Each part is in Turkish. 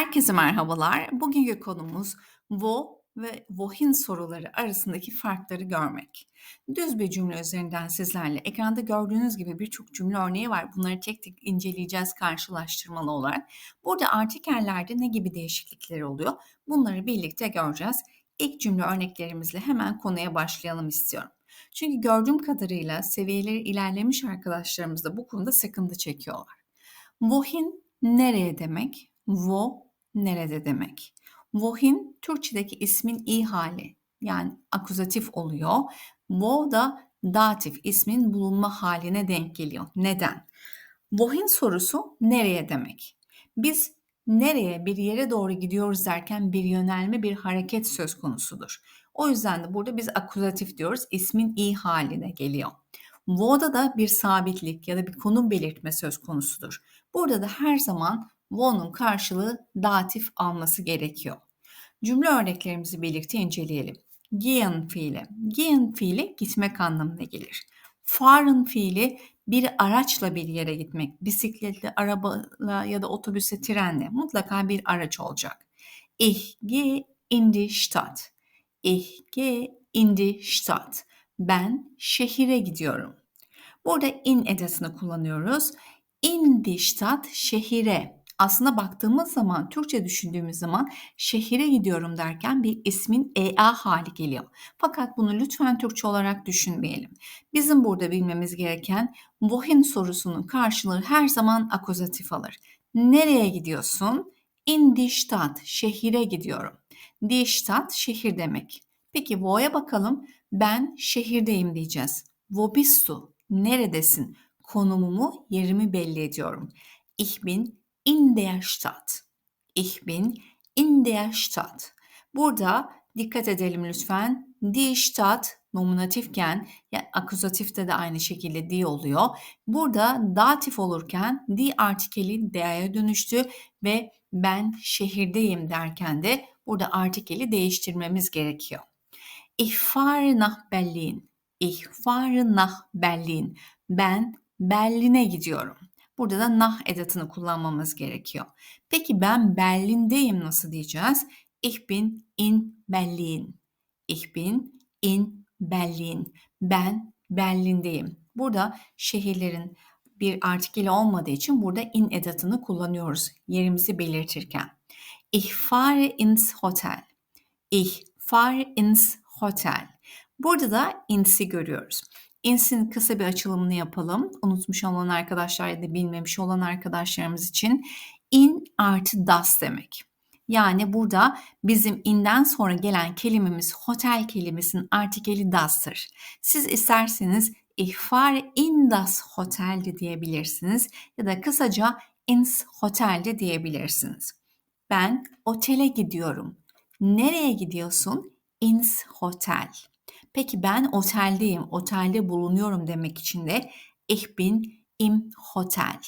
Herkese merhabalar. Bugünkü konumuz wo ve wohin soruları arasındaki farkları görmek. Düz bir cümle üzerinden sizlerle ekranda gördüğünüz gibi birçok cümle örneği var. Bunları tek tek inceleyeceğiz karşılaştırmalı olarak. Burada artikellerde ne gibi değişiklikler oluyor? Bunları birlikte göreceğiz. İlk cümle örneklerimizle hemen konuya başlayalım istiyorum. Çünkü gördüğüm kadarıyla seviyeleri ilerlemiş arkadaşlarımız da bu konuda sıkıntı çekiyorlar. Wohin nereye demek? Wo nerede demek. Wohin Türkçedeki ismin i hali yani akuzatif oluyor. Wo da datif ismin bulunma haline denk geliyor. Neden? Wohin sorusu nereye demek? Biz nereye bir yere doğru gidiyoruz derken bir yönelme bir hareket söz konusudur. O yüzden de burada biz akuzatif diyoruz. İsmin i haline geliyor. Wo'da da bir sabitlik ya da bir konum belirtme söz konusudur. Burada da her zaman won'un karşılığı datif alması gerekiyor. Cümle örneklerimizi birlikte inceleyelim. Gehen fiili. Gehen fiili gitmek anlamına gelir. Fahren fiili bir araçla bir yere gitmek. Bisikletle, arabayla ya da otobüse, trenle mutlaka bir araç olacak. Ich gehe in die Stadt. Ich gehe in die Stadt. Ben şehire gidiyorum. Burada in edasını kullanıyoruz. In die Stadt şehire aslında baktığımız zaman, Türkçe düşündüğümüz zaman şehire gidiyorum derken bir ismin EA hali geliyor. Fakat bunu lütfen Türkçe olarak düşünmeyelim. Bizim burada bilmemiz gereken wohin sorusunun karşılığı her zaman akuzatif alır. Nereye gidiyorsun? In die Stadt, şehire gidiyorum. Die Stadt, şehir demek. Peki wo'ya bakalım. Ben şehirdeyim diyeceğiz. Wo bist du? Neredesin? Konumumu, yerimi belli ediyorum. Ich bin in der Stadt. Ich bin in der Stadt. Burada dikkat edelim lütfen. Die Stadt nominatifken yani akuzatifte de aynı şekilde die oluyor. Burada datif olurken die artikeli de'ye dönüştü ve ben şehirdeyim derken de burada artikeli değiştirmemiz gerekiyor. Ich fahre nach Berlin. Ich fahre nach Berlin. Ben Berlin'e gidiyorum. Burada da nah edatını kullanmamız gerekiyor. Peki ben Berlin'deyim nasıl diyeceğiz? Ich bin in Berlin. Ich bin in Berlin. Ben Berlin'deyim. Burada şehirlerin bir artikeli olmadığı için burada in edatını kullanıyoruz yerimizi belirtirken. Ich fahre ins Hotel. Ich fahre ins Hotel. Burada da ins'i görüyoruz. INS'in kısa bir açılımını yapalım. Unutmuş olan arkadaşlar ya da bilmemiş olan arkadaşlarımız için in artı das demek. Yani burada bizim inden sonra gelen kelimemiz hotel kelimesinin artikeli das'tır. Siz isterseniz ich fahre in das Hotel de diyebilirsiniz ya da kısaca ins Hotel de diyebilirsiniz. Ben otele gidiyorum. Nereye gidiyorsun? Ins Hotel. Peki ben oteldeyim, otelde bulunuyorum demek için de ich bin im Hotel.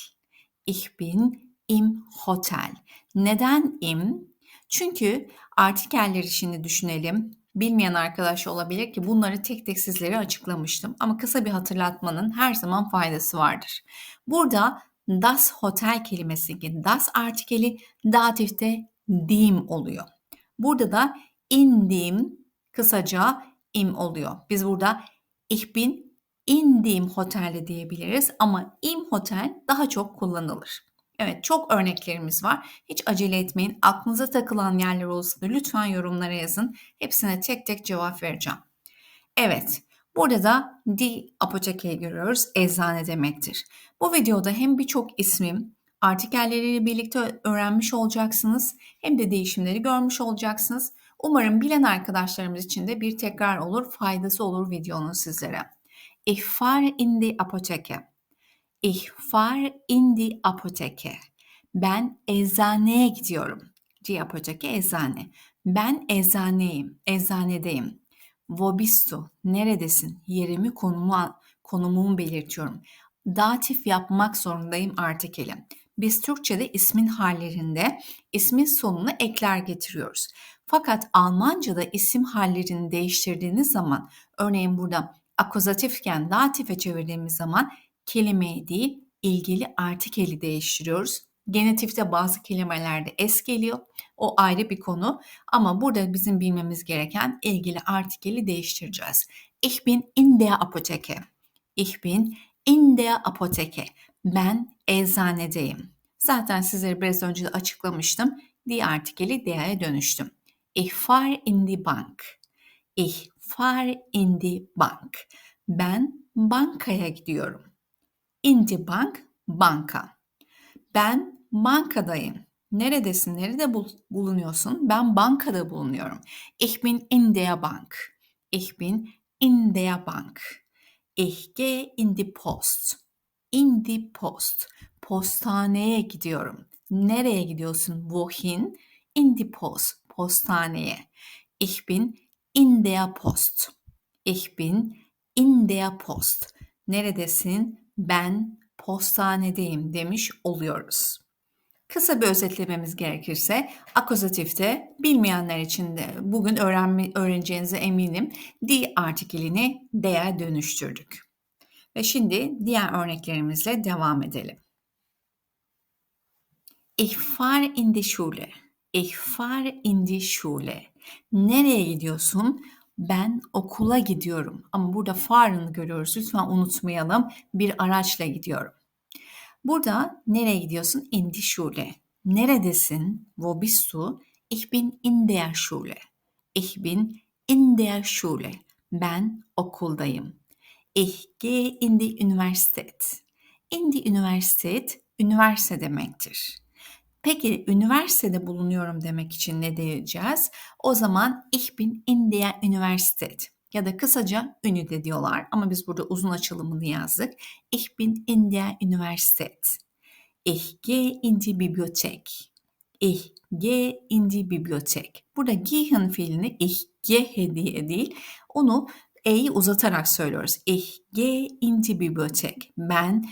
Ich bin im Hotel. Neden im? Çünkü artikelleri şimdi düşünelim. Bilmeyen arkadaş olabilir ki bunları tek tek sizlere açıklamıştım. Ama kısa bir hatırlatmanın her zaman faydası vardır. Burada das Hotel kelimesi, das artikeli datifte dim oluyor. Burada da indim kısaca im oluyor. Biz burada ich bin in dem Hotel'de diyebiliriz ama im Hotel daha çok kullanılır. Evet çok örneklerimiz var. Hiç acele etmeyin. Aklınıza takılan yerler olsa da lütfen yorumlara yazın. Hepsine tek tek cevap vereceğim. Evet. Burada da di apotekeyi görüyoruz. Eczane demektir. Bu videoda hem birçok ismim, artikelleriyle birlikte öğrenmiş olacaksınız hem de değişimleri görmüş olacaksınız. Umarım bilen arkadaşlarımız için de bir tekrar olur, faydası olur videonun sizlere. Ich fahre in die Apotheke. Ich. Ben eczaneye gidiyorum. Die Apotheke eczane. Ben eczaneyim, eczanedeyim. Wo? Neredesin? Yerimi, konumu, konumumu belirtiyorum. Datif yapmak zorundayım artikeli. Biz Türkçe'de ismin hallerinde ismin sonuna ekler getiriyoruz. Fakat Almanca'da isim hallerini değiştirdiğiniz zaman örneğin burada akuzatifken datife çevirdiğimiz zaman kelimeyi değil ilgili artikeli değiştiriyoruz. Genitifte bazı kelimelerde es geliyor. O ayrı bir konu ama burada bizim bilmemiz gereken ilgili artikeli değiştireceğiz. Ich bin in der Apotheke. Ich bin in der Apotheke. Ben eczanedeyim. Zaten sizlere biraz önce de açıklamıştım. Die artikeli der'e dönüştüm. Ich fahre in die Bank. Ich fahre in die Bank. Ben bankaya gidiyorum. In die Bank, banka. Ben bankadayım. Neredesin? Nerede bulunuyorsun? Ben bankada bulunuyorum. Ich bin in der Bank. Ich bin in der Bank. Ich gehe in die Post. In die Post. Postaneye gidiyorum. Nereye gidiyorsun? Wohin? In die Post. Postaneye. Ich bin in der Post. Ich bin in der Post. Neredesin? Ben postanedeyim demiş oluyoruz. Kısa bir özetlememiz gerekirse akuzatifte bilmeyenler için de bugün öğrenme, öğreneceğinize eminim di artikelini d'ye dönüştürdük. Ve şimdi diğer örneklerimizle devam edelim. Ich fahre in die Schule. Ich fahre in die Schule. Nereye gidiyorsun? Ben okula gidiyorum. Ama burada fahrını görüyoruz. Lütfen unutmayalım. Bir araçla gidiyorum. Burada nereye gidiyorsun? In die Schule. Neredesin? Wo bist du? Ich bin in der Schule. Ich bin in der Schule. Ben okuldayım. Ich gehe in die Universität. In die Universität, üniversite demektir. Peki üniversitede bulunuyorum demek için ne diyeceğiz? O zaman ich bin in der Universität ya da kısaca ünide diyorlar ama biz burada uzun açılımını yazdık. Ich bin in der Universität. Ich gehe in die Bibliothek. Ich gehe in die Bibliothek. Burada gehen fiilini ich gehe diye değil, onu e'yi uzatarak söylüyoruz. Ich gehe in die Bibliothek. Ben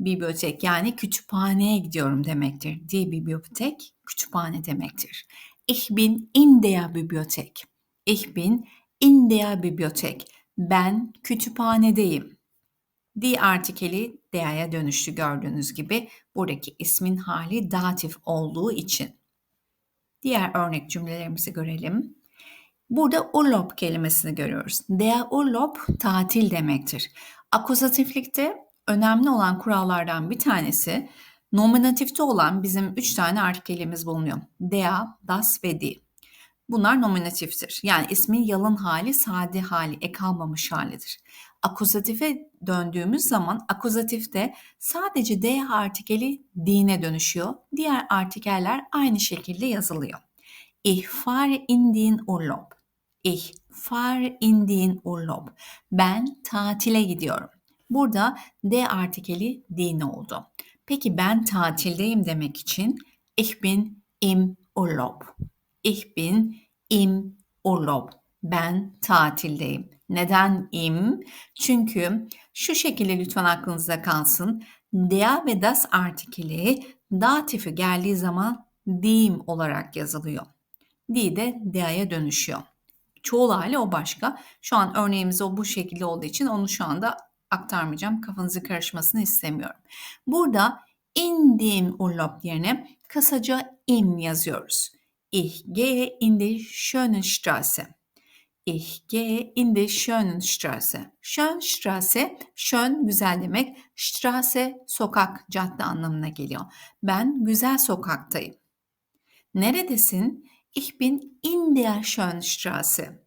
bibliotek yani kütüphaneye gidiyorum demektir. Die Bibliothek kütüphane demektir. Ich bin in der Bibliothek. Ich bin in der Bibliothek. Ben kütüphanedeyim. Die artikeli der'ye dönüştü gördüğünüz gibi buradaki ismin hali datif olduğu için. Diğer örnek cümlelerimizi görelim. Burada Urlaub kelimesini görüyoruz. Der Urlaub tatil demektir. Akuzatiflikte önemli olan kurallardan bir tanesi nominatifte olan bizim üç tane artikelimiz bulunuyor. Der, das ve die. Bunlar nominatiftir. Yani ismin yalın hali, sade hali, ek almamış halidir. Akuzatife döndüğümüz zaman akuzatifte sadece D artikeli dine dönüşüyor. Diğer artikeller aynı şekilde yazılıyor. Ich fahre in den Urlaub. Ich fahre in den Urlaub. Ben tatile gidiyorum. Burada D artikeli din oldu. Peki ben tatildeyim demek için ich bin im Urlaub. Ich bin im Urlaub. Ben tatildeyim. Neden im? Çünkü şu şekilde lütfen aklınızda kalsın. Der ve das artikeli datifi geldiği zaman dim olarak yazılıyor. Di de dea'ya dönüşüyor. Çoğul hali o başka. Şu an örneğimiz o bu şekilde olduğu için onu şu anda aktarmayacağım. Kafanızı karışmasını istemiyorum. Burada in dem yerine kısaca im yazıyoruz. Ich gehe in die Schönenstraße. Ich gehe in die Schönenstraße. Schönstraße, schön güzel demek. Straße sokak, cadde anlamına geliyor. Ben güzel sokaktayım. Neredesin? Ich bin in der Schönstraße.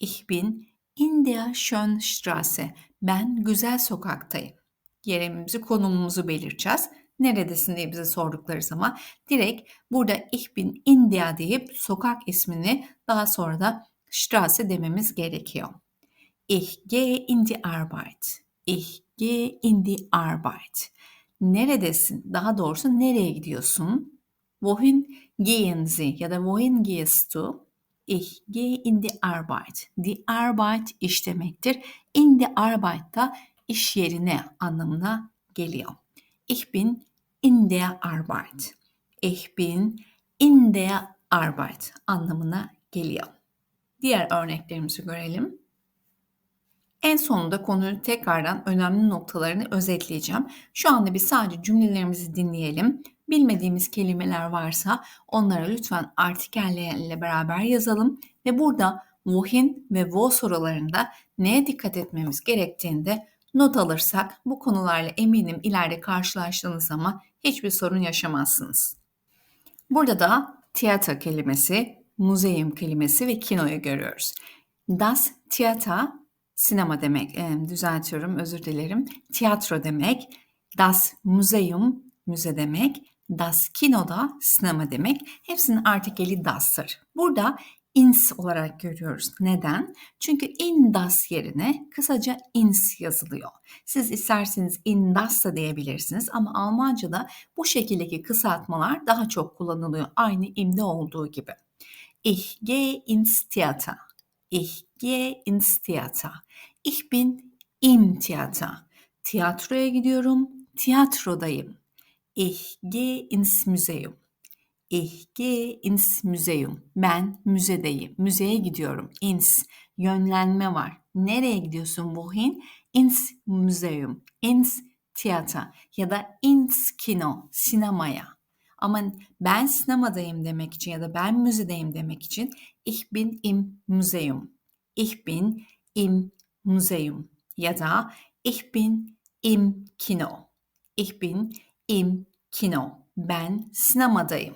Ich bin in der Schönstraße. Ben güzel sokaktayım. Yerimizi, konumumuzu belirteceğiz. Neredesin diye bize sordukları zaman direkt burada ich bin in der deyip sokak ismini daha sonra da Straße dememiz gerekiyor. Ich gehe in die Arbeit. Ich gehe in die Arbeit. Neredesin? Daha doğrusu nereye gidiyorsun? Wohin gehen Sie ya da wohin gehst du? Ich gehe in die Arbeit. Die Arbeit iş demektir. In die Arbeit da iş yerine anlamına geliyor. Ich bin in der Arbeit. Ich bin in der Arbeit anlamına geliyor. Diğer örneklerimizi görelim. En sonunda konuyu tekrardan önemli noktalarını özetleyeceğim. Şu anda biz sadece cümlelerimizi dinleyelim. Bilmediğimiz kelimeler varsa onlara lütfen artikellerle beraber yazalım ve burada wohin ve wo sorularında neye dikkat etmemiz gerektiğinde not alırsak bu konularla eminim ileride karşılaştığınız zaman hiçbir sorun yaşamazsınız. Burada da tiyatro kelimesi, museum kelimesi ve kinoyu görüyoruz. Das Theater sinema demek. E, düzeltiyorum, özür dilerim. Tiyatro demek. Das Museum müze demek. Das Kino da sinema demek. Hepsinin artikeli das'tır. Burada ins olarak görüyoruz. Neden? Çünkü in das yerine kısaca ins yazılıyor. Siz isterseniz in das da diyebilirsiniz ama Almanca'da bu şekildeki kısaltmalar daha çok kullanılıyor. Aynı imde olduğu gibi. Ich gehe ins Theater. Ich gehe ins Theater. Ich bin im Theater. Tiyatroya gidiyorum. Tiyatrodayım. Ich gehe ins Museum. Ich gehe ins Museum. Ben müzedeyim. Müzeye gidiyorum. Ins. Yönlenme var. Nereye gidiyorsun Wohin? Ins Museum. Ins Theater. Ya da ins Kino. Sinemaya. Ama ben sinemadayım demek için ya da ben müzedeyim demek için ich bin im Museum. Ich bin im Museum. Ya da ich bin im Kino. Ich bin im Kino. Ben sinemadayım.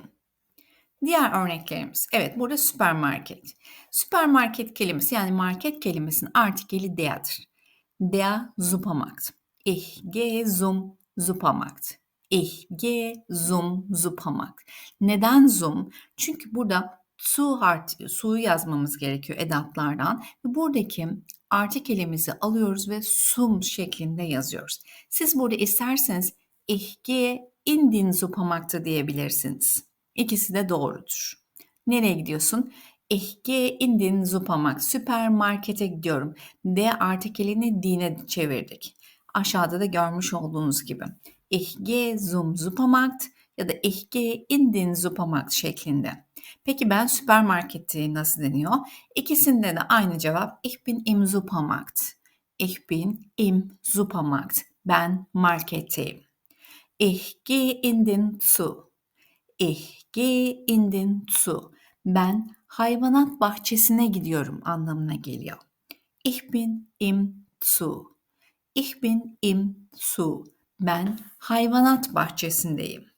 Diğer örneklerimiz. Evet burada süpermarket. Süpermarket kelimesi yani market kelimesinin artikeli der'dir. Der Supermarkt. Ich gehe zum Supermarkt. Ich gehe zum Supermarkt. Neden zum? Çünkü burada su harfi, suyu yazmamız gerekiyor edatlardan. Buradaki artikelimizi alıyoruz ve sum şeklinde yazıyoruz. Siz burada isterseniz ich gehe in den Supermarkt diyebilirsiniz. İkisi de doğrudur. Nereye gidiyorsun? Ich gehe in den Supermarkt. Süpermarkete gidiyorum. D artikelini dine çevirdik. Aşağıda da görmüş olduğunuz gibi. Ich gehe zum Supermarkt ya da ich gehe in den Supermarkt şeklinde. Peki ben süpermarkette nasıl deniyor? İkisinde de aynı cevap. Ich bin im Supermarkt. Ich bin im Supermarkt. Ben marketteyim. Ich gehe in den Zoo. Ich gehe in den Zoo. Ben hayvanat bahçesine gidiyorum anlamına geliyor. Ich bin im Zoo. Ich bin im Zoo. Ben hayvanat bahçesindeyim.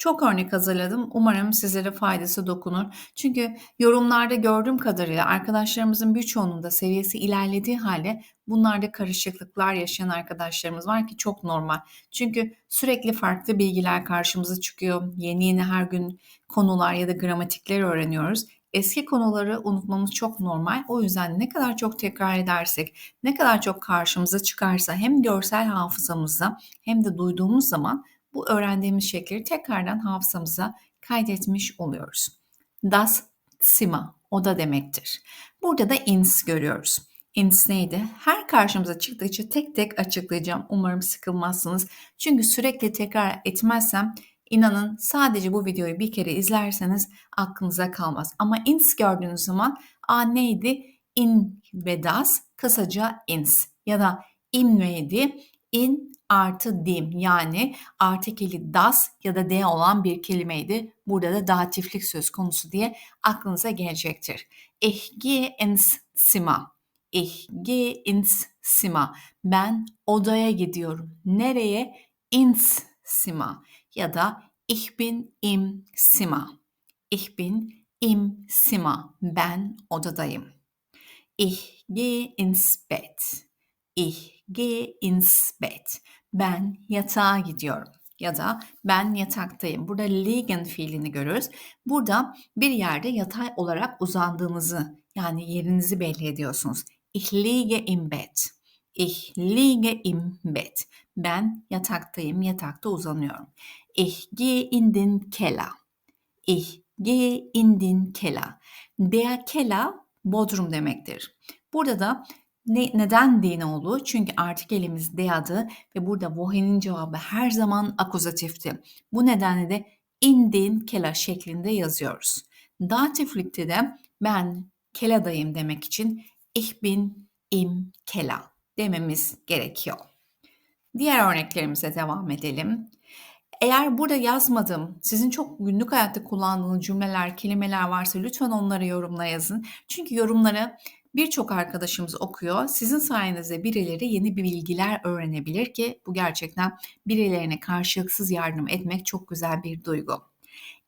Çok örnek hazırladım. Umarım sizlere faydası dokunur. Çünkü yorumlarda gördüğüm kadarıyla arkadaşlarımızın birçoğunun da seviyesi ilerlediği halde bunlarda karışıklıklar yaşayan arkadaşlarımız var ki çok normal. Çünkü sürekli farklı bilgiler karşımıza çıkıyor. Yeni yeni her gün konular ya da gramatikler öğreniyoruz. Eski konuları unutmamız çok normal. O yüzden ne kadar çok tekrar edersek, ne kadar çok karşımıza çıkarsa hem görsel hafızamızda hem de duyduğumuz zaman bu öğrendiğimiz şeyleri tekrardan hafızamıza kaydetmiş oluyoruz. Das Sima, o da demektir. Burada da ins görüyoruz. Ins neydi? Her karşımıza çıktıkça tek tek açıklayacağım. Umarım sıkılmazsınız. Çünkü sürekli tekrar etmezsem inanın sadece bu videoyu bir kere izlerseniz aklınıza kalmaz. Ama ins gördüğünüz zaman a neydi? In ve das kısaca ins ya da im neydi? In artı dim yani artikeli das ya da de olan bir kelimeydi. Burada da datiflik söz konusu diye aklınıza gelecektir. Ich gehe ins Zimmer. Ich gehe ins Zimmer. Ben odaya gidiyorum. Nereye? Ins Zimmer. Ya da ich bin im Zimmer. Ich bin im Zimmer. Ben odadayım. Ich gehe ins Bett. Ich gehe ins Bett ben yatağa gidiyorum ya da ben yataktayım. Burada liegen fiilini görüyoruz. Burada bir yerde yatay olarak uzandığınızı yani yerinizi belli ediyorsunuz. Ich liege im Bett. Ich liege im Bett. Ben yataktayım, yatakta uzanıyorum. Ich gehe in den Keller. Ich gehe in den Keller. Der Keller bodrum demektir. Burada da ne, neden din olduğu? Çünkü artık elimiz deadı ve burada wohin'in cevabı her zaman akuzatifti. Bu nedenle de in din kela şeklinde yazıyoruz. Datiflikte de ben keladayım demek için ich bin im kela dememiz gerekiyor. Diğer örneklerimize devam edelim. Eğer burada yazmadığım, sizin çok günlük hayatta kullandığınız cümleler, kelimeler varsa lütfen onları yorumlara yazın. Çünkü yorumları birçok arkadaşımız okuyor. Sizin sayenizde birileri yeni bir bilgiler öğrenebilir ki bu gerçekten birilerine karşılıksız yardım etmek çok güzel bir duygu.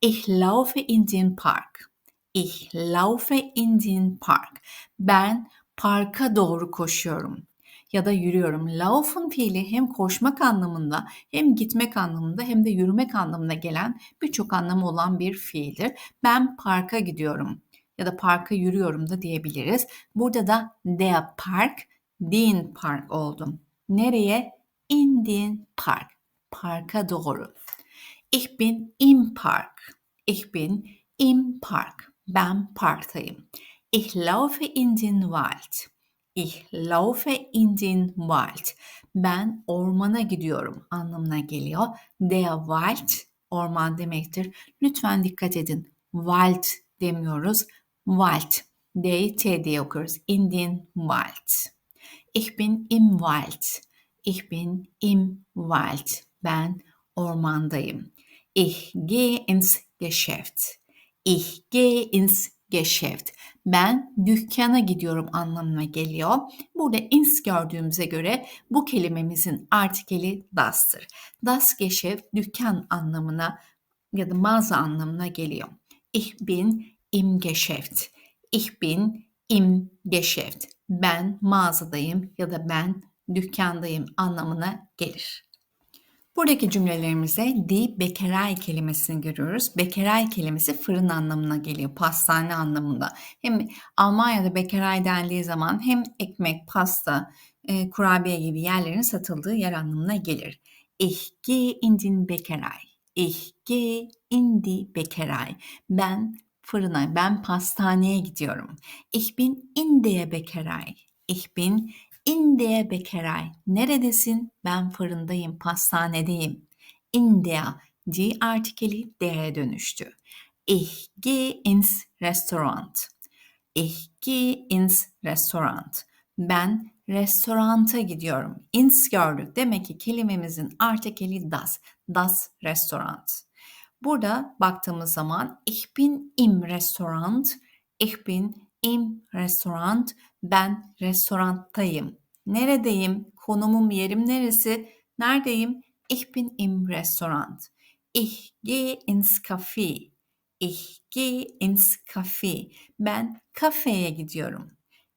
Ich laufe in den Park. Ich laufe in den Park. Ben parka doğru koşuyorum ya da yürüyorum. Laufen fiili hem koşmak anlamında hem gitmek anlamında hem de yürümek anlamına gelen birçok anlamı olan bir fiildir. Ben parka gidiyorum ya da parka yürüyorum da diyebiliriz. Burada da der Park, den Park oldum. Nereye? In den Park. Parka doğru. Ich bin im Park. Ich bin im Park. Ben parktayım. Ich laufe in den Wald. Ich laufe in den Wald. Ben ormana gidiyorum anlamına geliyor. Der Wald orman demektir. Lütfen dikkat edin. Wald demiyoruz. Wald. D, T diye okuruz. In den Wald. Ich bin im Wald. Ich bin im Wald. Ben ormandayım. Ich gehe ins Geschäft. Ich gehe ins Geschäft. Ben dükkana gidiyorum anlamına geliyor. Burada ins gördüğümüze göre bu kelimemizin artikeli das'tır. Das Geschäft dükkan anlamına ya da mağaza anlamına geliyor. Ich bin im Geschäft. Ich bin im Geschäft. Ben mağazadayım ya da ben dükkandayım anlamına gelir. Buradaki cümlelerimizde di bekeray kelimesini görüyoruz. Bekeray kelimesi fırın anlamına geliyor, pastane anlamında. Hem Almanya'da bekeray dendiği zaman hem ekmek, pasta, e, kurabiye gibi yerlerin satıldığı yer anlamına gelir. Ich gehe in den Bäckerei. Ich gehe in die Bäckerei. Ben fırına, ben pastaneye gidiyorum. Ich bin in der Bäckerei. Ich bin in der Bäckerei. Neredesin? Ben fırındayım, pastanedeyim. In der, die artikeli der'e dönüştü. Ich gehe ins Restaurant. Ich gehe ins Restaurant. Ben restoranta gidiyorum. Ins gördük. Demek ki kelimemizin artikeli das. Das Restaurant. Burada baktığımız zaman ich bin im Restaurant, ich bin im Restaurant, ben restoranttayım. Neredeyim? Konumum, yerim neresi? Neredeyim? Ich bin im Restaurant. Ich gehe ins Café. Ich gehe ins Café. Ben kafeye gidiyorum.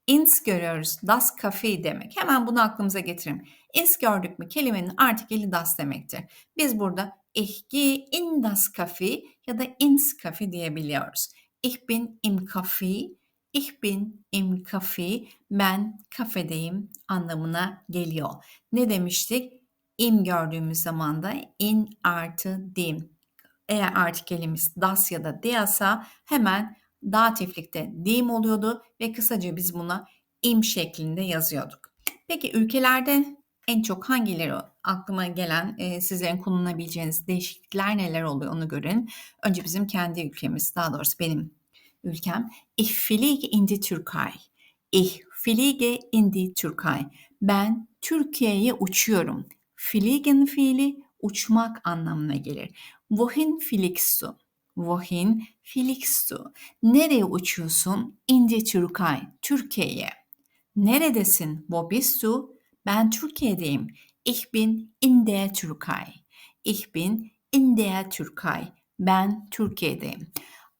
Ins görüyoruz. Das Café demek. Hemen bunu aklımıza getirin. Ins gördük mü kelimenin artikeli das demektir. Biz burada ich gehe in das Café ya da ins Café diyebiliyoruz. Ich bin im Café, ich bin im Café, ben kafedeyim anlamına geliyor. Ne demiştik? Im gördüğümüz zaman da in artı dim. Eğer artikelimiz das ya da deasa hemen datiflikte dim oluyordu ve kısaca biz buna im şeklinde yazıyorduk. Peki ülkelerde en çok hangileri aklıma gelen e, sizlerin kullanabileceğiniz değişiklikler neler oluyor onu görün. Önce bizim kendi ülkemiz daha doğrusu benim ülkem. Ich fliege in die Türkei. Ich fliege in die Türkei. Ben Türkiye'ye uçuyorum. Fliegen fiili uçmak anlamına gelir. Wohin fliegst du? Wohin du? Nereye uçuyorsun? In die Türkei. Türkiye'ye. Neredesin? Wo bist du? Ben Türkiye'deyim. Ich bin in der Türkei. Ich bin in der Türkei. Ben Türkiye'deyim.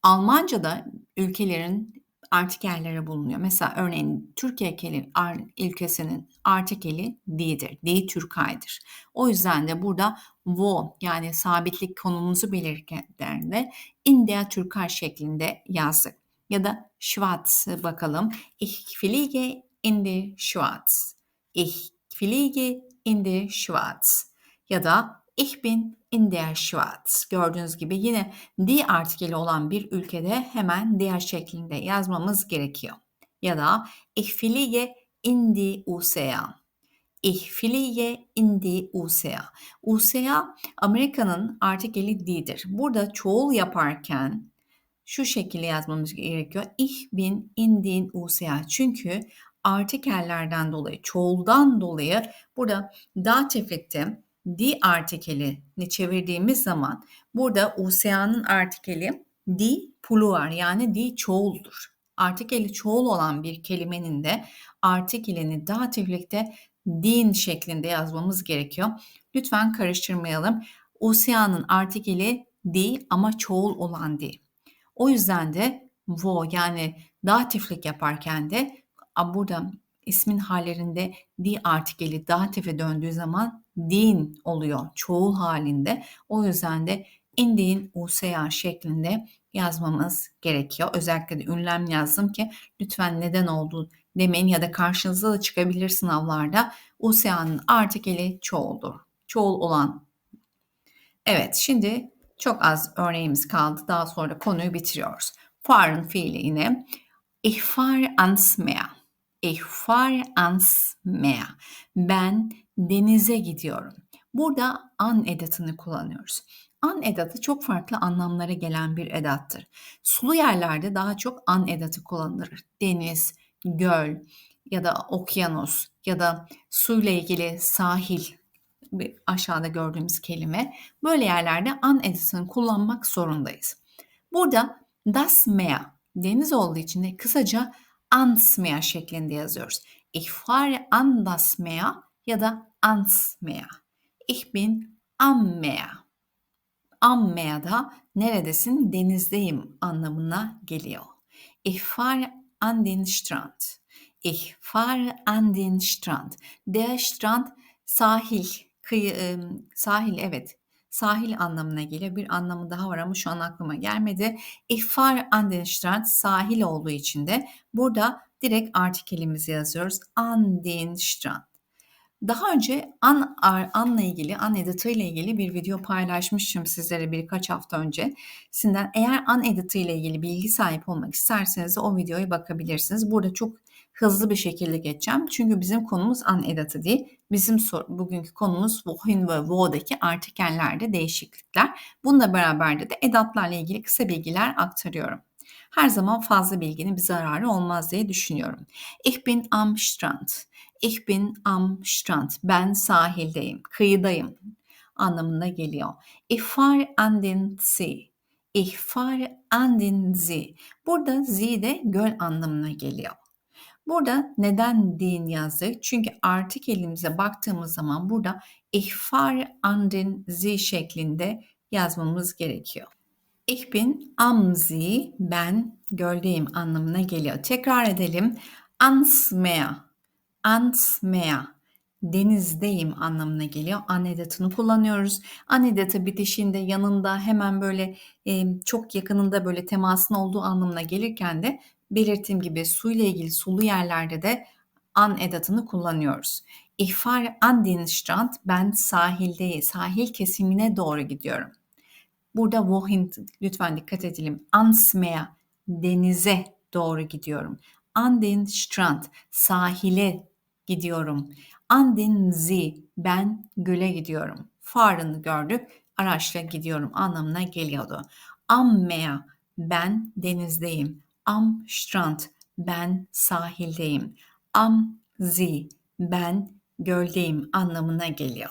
Almanca'da ülkelerin artikelleri bulunuyor. Mesela örneğin Türkiye ülkesinin artikeli di'dir. Di Türkay'dır. O yüzden de burada wo yani sabitlik konumuzu belirtirken de in der Türkay şeklinde yazdık. Ya da Schwarz bakalım. Ich fliege in die Schwarz. Ich fliege in die Schweiz ya da ich bin in der Schweiz. Gördüğünüz gibi yine die artikeli olan bir ülkede hemen der şeklinde yazmamız gerekiyor. Ya da ich fliege in die USA. Ich fliege in die USA. USA Amerika'nın artikeli die'dir. Burada çoğul yaparken şu şekilde yazmamız gerekiyor. Ich bin in den USA. Çünkü artikellerden dolayı, çoğuldan dolayı burada datif etti di artikelini çevirdiğimiz zaman burada USA'nın artikeli di plural yani di çoğuldur. Artikeli çoğul olan bir kelimenin de artikelini datiflikte din şeklinde yazmamız gerekiyor. Lütfen karıştırmayalım. USA'nın artikeli di ama çoğul olan di. O yüzden de vo yani datiflik yaparken de burada ismin hallerinde di artikeli datife döndüğü zaman din oluyor çoğul halinde. O yüzden de indiğin USA şeklinde yazmamız gerekiyor. Özellikle de ünlem yazdım ki lütfen neden oldu demeyin ya da karşınıza da çıkabilir sınavlarda. USA'nın artikeli çoğuldur. Çoğul olan. Evet şimdi çok az örneğimiz kaldı. Daha sonra konuyu bitiriyoruz. Fahren fiili yine. Ich fahre. Ich fahre ans Meer. Ben denize gidiyorum. Burada an edatını kullanıyoruz. An edatı çok farklı anlamlara gelen bir edattır. Sulu yerlerde daha çok an edatı kullanılır. Deniz, göl ya da okyanus ya da suyla ilgili sahil aşağıda gördüğümüz kelime. Böyle yerlerde an edatını kullanmak zorundayız. Burada das Meer deniz olduğu için de kısaca ans Meer şeklinde yazıyoruz. Ich fahre an das Meer ya da ans Meer. Ich bin am Meer. Am Meer'da neredesin? Denizdeyim anlamına geliyor. Ich fahre an den Strand. Ich fahre an den Strand. Der Strand sahil, kıyı, sahil evet sahil anlamına geliyor. Bir anlamı daha var ama şu an aklıma gelmedi. Ich fahre an den Strand sahil olduğu için de burada direkt artikelimizi yazıyoruz. An den Strand. Daha önce an, anla ilgili, an editı ile ilgili bir video paylaşmıştım sizlere birkaç hafta önce. Sizden eğer an editı ile ilgili bilgi sahip olmak isterseniz o videoya bakabilirsiniz. Burada çok hızlı bir şekilde geçeceğim. Çünkü bizim konumuz an edatı değil. Bizim bugünkü konumuz wohin ve wo'daki artikellerde değişiklikler. Bununla beraber de edatlarla ilgili kısa bilgiler aktarıyorum. Her zaman fazla bilginin bir zararı olmaz diye düşünüyorum. Ich bin am Strand. Ich bin am Strand. Ben sahildeyim, kıyıdayım anlamına geliyor. Ich fahre an den See. Ich fahre an den See. Burada See de göl anlamına geliyor. Burada neden din yazdık? Çünkü artık elimize baktığımız zaman burada ich fahre an den See şeklinde yazmamız gerekiyor. Ich bin am See, ben göldeyim anlamına geliyor. Tekrar edelim. Ans Meer, ans Meer, denizdeyim anlamına geliyor. An edatını kullanıyoruz. An edatı bitişinde yanında hemen böyle e, çok yakınında böyle temasın olduğu anlamına gelirken de belirttiğim gibi suyla ilgili sulu yerlerde de an edatını kullanıyoruz. Ich fahre an den Strand, ben sahilde, sahil kesimine doğru gidiyorum. Burada wohin lütfen dikkat edelim. Ans Meer, denize doğru gidiyorum. An den Strand, sahile gidiyorum. An den See, ben göle gidiyorum. Farını gördük, araçla gidiyorum anlamına geliyordu. Am Meer, ben denizdeyim. Am Strand, ben sahildeyim. Am See, ben göldeyim anlamına geliyor.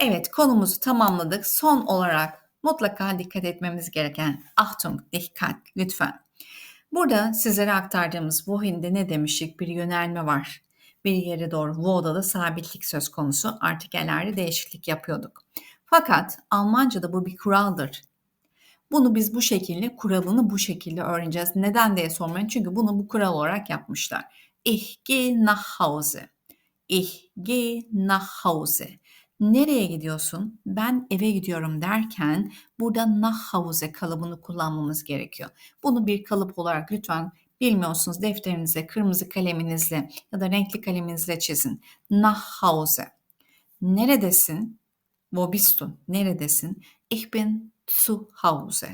Evet konumuzu tamamladık. Son olarak mutlaka dikkat etmemiz gereken Achtung, dikkat lütfen. Burada sizlere aktardığımız Wohin'de ne demiştik? Bir yönelme var. Bir yere doğru Wo'da da sabitlik söz konusu. Artikellerde değişiklik yapıyorduk. Fakat Almanca'da bu bir kuraldır. Bunu biz bu şekilde, kuralını bu şekilde öğreneceğiz. Neden diye sormayın. Çünkü bunu bu kural olarak yapmışlar. Ich gehe nach Hause. Ich gehe nach Hause. Nereye gidiyorsun? Ben eve gidiyorum derken burada nach Hause kalıbını kullanmamız gerekiyor. Bunu bir kalıp olarak lütfen bilmiyorsunuz defterinize kırmızı kaleminizle ya da renkli kaleminizle çizin. Nach Hause. Neredesin? Wo bist du? Neredesin? Ich bin zu Hause.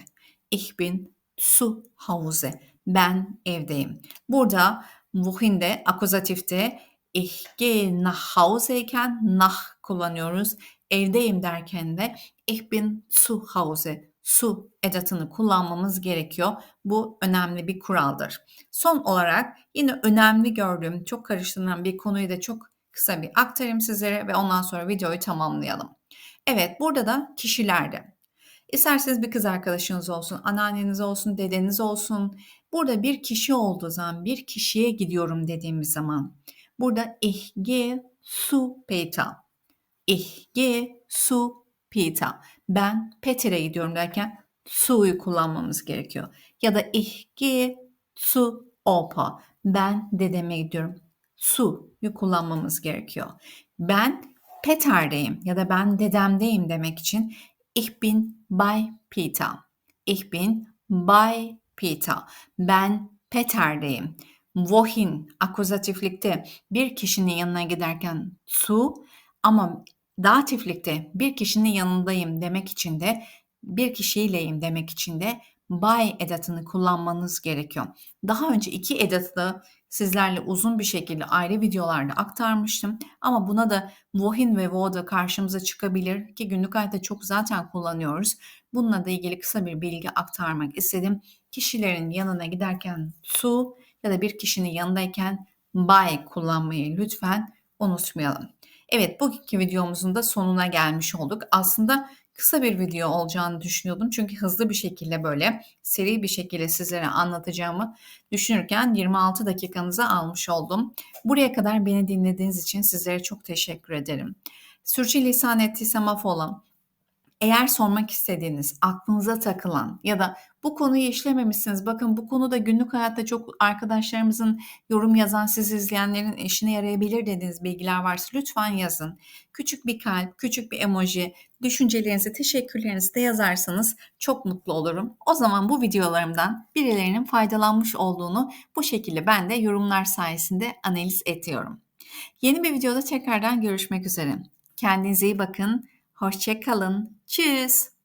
Ich bin zu Hause. Ben evdeyim. Burada wohin'de akuzatifte ich gehe nach Hause iken nach kullanıyoruz. Evdeyim derken de ich bin zu Hause su edatını kullanmamız gerekiyor. Bu önemli bir kuraldır. Son olarak yine önemli gördüğüm, çok karıştırılan bir konuyu da çok kısa bir aktarayım sizlere ve ondan sonra videoyu tamamlayalım. Evet, burada da kişilerde. İsterseniz bir kız arkadaşınız olsun, anneanneniz olsun, dedeniz olsun. Burada bir kişi olduğu zaman, bir kişiye gidiyorum dediğimiz zaman. Burada zu Peter. Ich gehe zu Peter. Ben Peter'e gidiyorum derken su'yu kullanmamız gerekiyor. Ya da ich gehe zu Opa. Ben dedeme gidiyorum. Su'yu kullanmamız gerekiyor. Ben Peter'deyim ya da ben dedemdeyim demek için ich bin bei Peter. Ich bin bei Peter. Ben Peter'deyim. Wohin akuzatiflikte bir kişinin yanına giderken zu ama datiflikte bir kişinin yanındayım demek için de bir kişiyleyim demek için de by edatını kullanmanız gerekiyor. Daha önce iki edatı sizlerle uzun bir şekilde ayrı videolarda aktarmıştım. Ama buna da wohin ve wo da karşımıza çıkabilir ki günlük hayatta çok zaten kullanıyoruz. Bununla da ilgili kısa bir bilgi aktarmak istedim. Kişilerin yanına giderken to ya da bir kişinin yanındayken by kullanmayı lütfen unutmayalım. Evet bugünkü videomuzun da sonuna gelmiş olduk. Aslında kısa bir video olacağını düşünüyordum. Çünkü hızlı bir şekilde böyle seri bir şekilde sizlere anlatacağımı düşünürken 26 dakikanızı almış oldum. Buraya kadar beni dinlediğiniz için sizlere çok teşekkür ederim. Sürçülisan ettiysem affola. Eğer sormak istediğiniz, aklınıza takılan ya da bu konuyu işlememişsiniz. Bakın bu konuda günlük hayatta çok arkadaşlarımızın yorum yazan, siz izleyenlerin işine yarayabilir dediğiniz bilgiler varsa lütfen yazın. Küçük bir kalp, küçük bir emoji, düşüncelerinizi, teşekkürlerinizi de yazarsanız çok mutlu olurum. O zaman bu videolarımdan birilerinin faydalanmış olduğunu bu şekilde ben de yorumlar sayesinde analiz ediyorum. Yeni bir videoda tekrardan görüşmek üzere. Kendinize iyi bakın. Hoşçakalın. Tschüss.